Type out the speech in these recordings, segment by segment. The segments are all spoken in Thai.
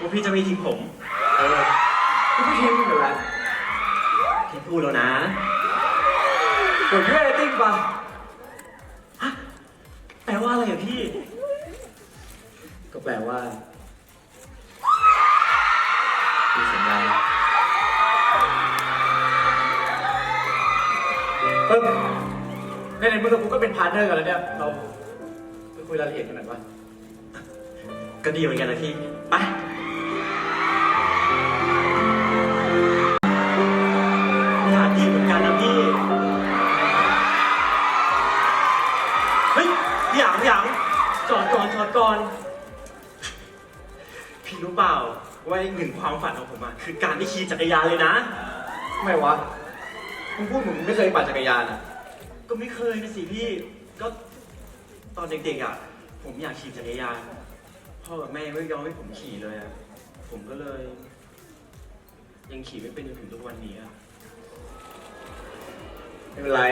ว่าพี่จะไม่ทิ้งผมเออกูไม่ทิ้งมึงอยู่แล้วพี่พูดแล้วนะเดี๋ยวพี่อติ้งปะฮะแปลว่าอะไรอะพี่ ก็แปลว่าพี่สัญญาเออในในมึงกับกูก็เป็นพาร์ทเนอร์กันแล้วเนี่ยเราไปคุยรายละเอียดกันหน่อยวะ ก็ดีเหมือนกันนะพี่ ไปอยากดีเหมือนกันนะพี่ เฮ้ยพี่หยางพี่หยางจอดก่อนจอดก่อน พี่รู้เปล่า ว่าอีกหนึ่งความฝันของผมอะคือการได้ขี่จักรยานเลยนะ ทำไมวะมึงพูดเหมือนมึงไม่เคยปั่นจักรยานอะ ก็ไม่เคยนะสิพี่ ก็ตอนเด็กๆอะ ผมอยากขี่จักรยาน พ่อกับแม่ไม่ยอมให้ผมขี่เลยอะผมก็เลย ยังขี่ไม่เป็นจนถึงทุกวันนี้อะไม่เป็นไร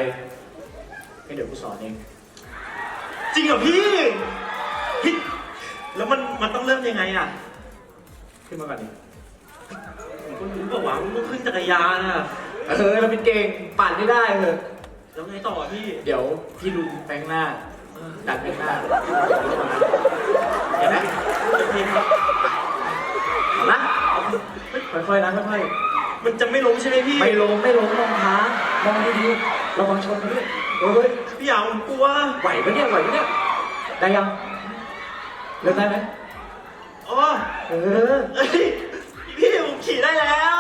งั้นเดี๋ยวกูสอนเอง จริงเหรอพี่พี่แล้วมันมันต้องเริ่มยังไงอะขึ้นมาก่อนดิผมก็รู้บอกว่ามันต้องขึ้นจักรยานอะเออเราเป็นเก่งปั่นไม่ได้เถอะแล้วไงต่อพี่ เดี๋ยวพี่ดูแปลงหน้าเออ ดันแปลงหน้าเดี๋ยวนะโอเคครับเอานะค่อยๆนะค่อยๆมันจะไม่ล้มใช่ไหมพี่ ไม่ลงไม่ลงมองทามองดีๆระวังชนกันด้วยเฮ้ยพี่อยางผมกลัว ไหวปะเนี่ยไหวปะเนี่ยได้ยังเริ่มได้ไหมอ๋อเออเอ้ยพี่ผมขี่ได้แล้ว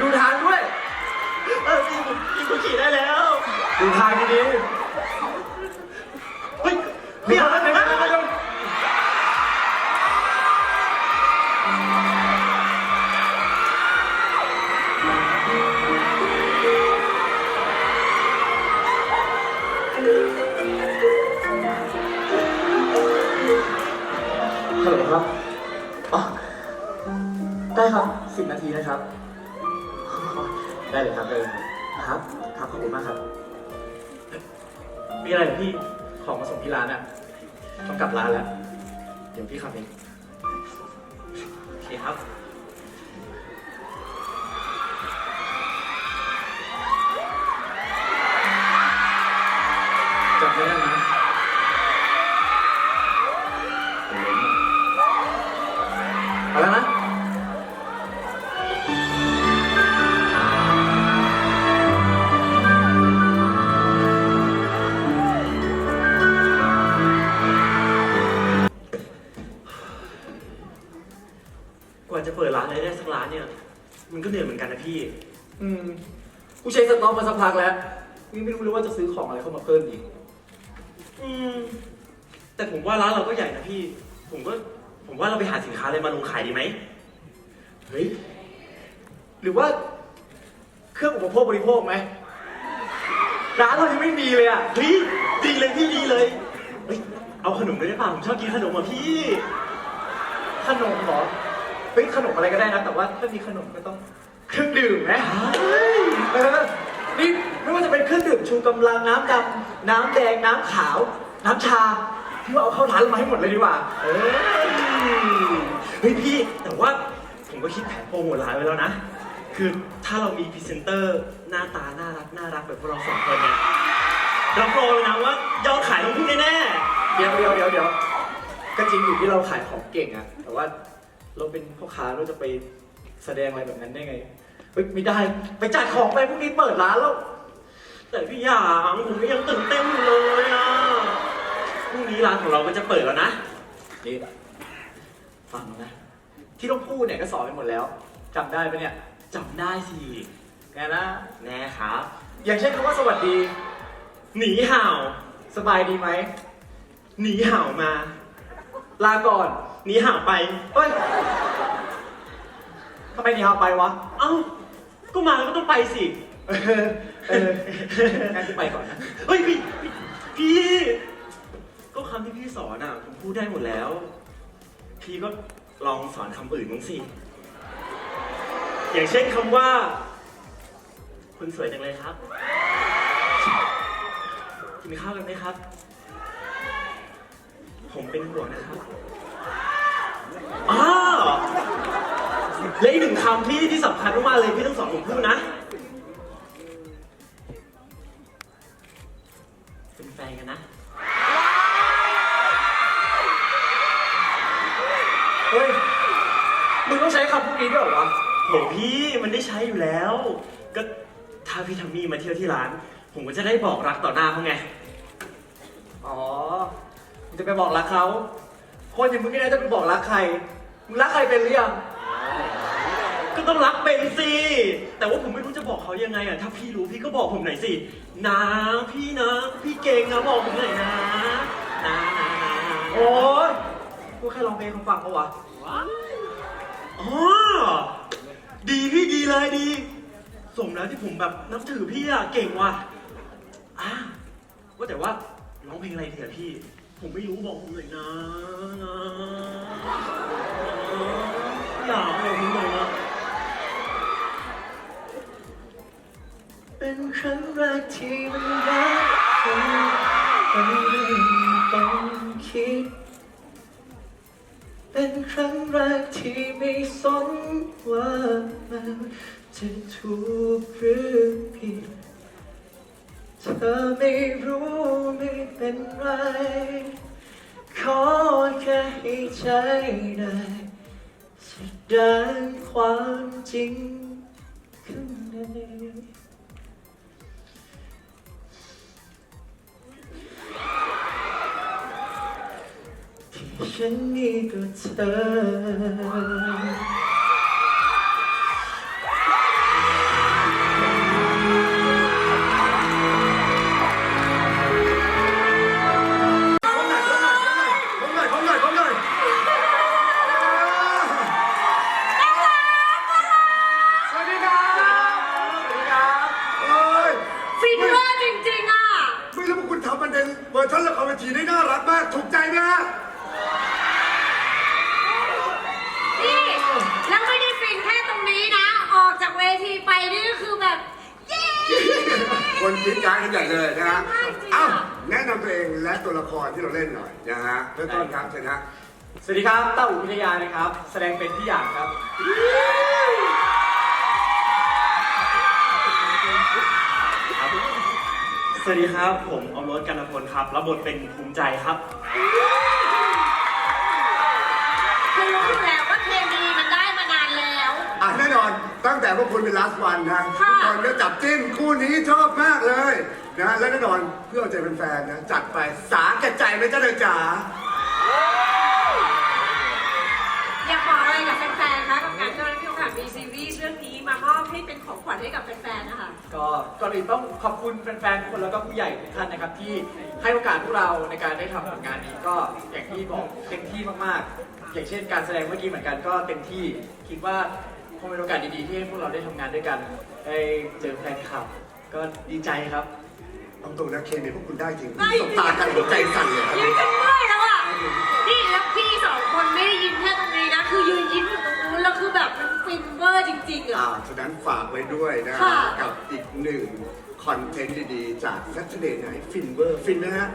ดูทางด้วยเออพี่ผมขี่ได้แล้ว ดูทางดีเฮัลโหลครับอ๋อได้ครับสิบนาทีนะครับ ได้เลยครับได้เลยครับ ครับขอบคุณมากครับ มีอะไรเหรอพี่ ของมาส่งที่ร้านอะต้องกลับร้านแล้ว เดี๋ยวพี่ขับเองโอเคครับ พี่ อืม กูใช้สต็อกมาสักพักแล้วนี่ไม่รู้เลยว่าจะซื้อของอะไรเข้ามาเพิ่มอีก อืม แต่ผมว่าร้านเราก็ใหญ่นะพี่ ผมก็ ผมว่าเราไปหาสินค้าอะไรมาลงขายดีไหม เฮ้ย หรือว่า เครื่องอุปโภคบริโภคไหม ร้านเรายังไม่มีเลยอะ เฮ้ย ดีเลยพี่ดีเลย เฮ้ย เอาขนมด้ได้ป่ะผมชอบกินขนมอะพี่ ขนมเหรอ เฮ้ยขนมอะไรก็ได้นะ แต่ว่าถ้ามีขนมก็ต้อง เครื่องดื่มไหมเออนี่ไม่ว่าจะเป็นเครื่องดื่มชูกำลังน้ำดำน้ำแดงน้ำขาว น้ำชาพี่ว่าเอาเข้าร้านเรามาให้หมดเลยดีกว่าเอ้ยเฮ้ยพี่แต่ว่าผมก็คิดแผนโปรโมทร้านไว้แล้วนะ คือถ้าเรามีพรีเซนเตอร์หน้าตาน่ารักน่ารักแบบพวกเราสองคนเนี่ยรับรองเลยนะว่ายอดขายต้องพุ่งแน่เดี๋ยวเดี๋ยวเดี๋ยวเดี๋ยวก็จริงอยู่ที่เราขายของเก่งอะแต่ว่าเราเป็นพ่อค้าเราจะไปแสดงอะไรแบบนั้นได้ไง เฮ้ยไม่ได้ ไปจัดของไปพรุ่งนี้เปิดร้านแล้ว แต่พี่หยางผมก็ยังตื่นเต้นอยู่เลยอะพรุ่งนี้ร้านของเราก็จะเปิดแล้วนะนี่ฟังนะ ที่ต้องพูดเนี่ยก็สอนไปหมดแล้วจำได้ปะเนี่ยจำได้สิไงนะแน่ครับ อย่างเช่นคำว่าสวัสดี หนีห่าว สบายดีไหม หนีห่าวมา ลาก่อน หนีห่าวไปเฮ้ยทำไมหนีฮาวไปวะ เอ้า ก็มาแล้วก็ต้องไปสิเออเอองั้นกูไปก่อนนะ เฮ้ยพี่พี่ ก็คำที่พี่สอนอะผมพูดได้หมดแล้ว พี่ก็ลองสอนคำอื่นบ้างสิ อย่างเช่นคำว่า คุณสวยจังเลยครับกินข้าวกันไหมครับ ผมเป็นห่วงนะครับอ้าว และอีกหนึ่งคำที่ที่สำคัญมากๆเลยพี่ต้องสอนผมพูดนะเป็นแฟนกันนะเฮ้ยมึงต้องใช้คำพวกนี้ด้วยเหรอวะโหพี่มันได้ใช้อยู่แล้ว ก็ถ้าพี่ทัมมี่มาเที่ยวที่ร้าน ผมก็จะได้บอกรักต่อหน้าเขาไง อ๋อมึงจะไปบอกรักเขาคนอย่างมึงนี่นะจะไปบอกรักใครมึงรักใครเป็นหรือยัง ก็ต้องรักเป็นสิแต่ว่าผมไม่รู้จะบอกเขายังไงอะ ถ้าพี่รู้พี่ก็บอกผมหน่อยสินะพี่นะ พี่เก่งนะบอกผมหน่อยนะนะนะนะนะโอ้ยกูแค่ร้องเพลงเขาฟังเขาวะอ๋อดีพี่ดีเลยดี สมแล้วที่ผมแบบนับถือพี่อะ เก่งว่ะอะว่าแต่ว่าร้องเพลงอะไรเถอะพี่ ผมไม่รู้บอกผมหน่อยนะนะอยากบอกผมหน่อย ครั้งแรกที่ไม่สนว่ามันจะถูกหรือผิด เธอไม่รู้ไม่เป็นไร ขอแค่ให้ใจได้แสดงความจริงข้างใน ที่ฉันมี คนคิดย้ายกันใหญ่เลยนะฮะใช่จริงอะเอ้าแนะนำตัวเองและตัวละครที่เราเล่นหน่อยนะฮะเริ่มต้นครับเชิญฮะสวัสดีครับเต้าหูวิทยานะครับ แสดงเป็นพี่หยางครับ สวัสดีครับ ผมอมรสกันพลครับรับบทเป็นภูมิใจครับ คือรู้อยู่แล้วว่าเคมีมันได้มานานแล้วอะแน่นอน ตั้งแต่พวกคุณเป็น last one นะค่ะตอนนี้จับจิ้นคู่นี้ชอบมากเลยนะและแน่นอนเพื่อเอาใจแฟนๆนะจัดไปสาแก่ใจไหมเจ้าเด็กจ๋าอยากบอกอะไรกับแฟนๆคะกับการที่เราได้มีโอกาสมีซีรีส์เรื่องนี้มามอบให้เป็นของขวัญให้กับแฟนๆนะคะ ก็ก่อนอื่นต้องขอบคุณแฟนๆทุกคนแล้วก็ผู้ใหญ่ทุกท่านนะครับ ที่ให้โอกาสพวกเราในการได้ทำผลงานนี้ก็อย่างที่บอกเต็มที่มากๆ อย่างเช่นการแสดงเมื่อกี้เหมือนกันก็เต็มที่คิดว่า คงเป็นโอกาสดีๆที่ให้พวกเราได้ทำงานด้วยกันได้เจอแฟนคลับ ก็ดีใจครับ เอาตรงนะเคมีพวกคุณได้จริงไม่สบตากันหัวใจสั่นเลยครับยืนกันเมื่อยแล้วอะ นี่แล้วพี่สองคนไม่ได้ยิ้มแค่ตรงนี้นะ คือยืนยิ้มอยู่ตรงนู้นแล้วคือแบบมันฟินเวอร์จริงๆอ่าอะฉะนั้นฝากไว้ด้วยนะค่ะ กับอีกหนึ่งคอนเทนต์ดีๆ จาก Saturday Night Finver ฟินนะฮะ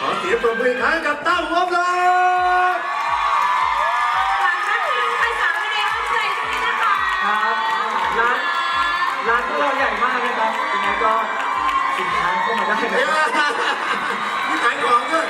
ขอเสียงปรบมืออีกครั้งให้กับเต้าหัวปลา พวกเราใหญ่มากนะครับยังไงก็สินค้าเข้ามาได้เฮ้ยนี่ขายของด้วย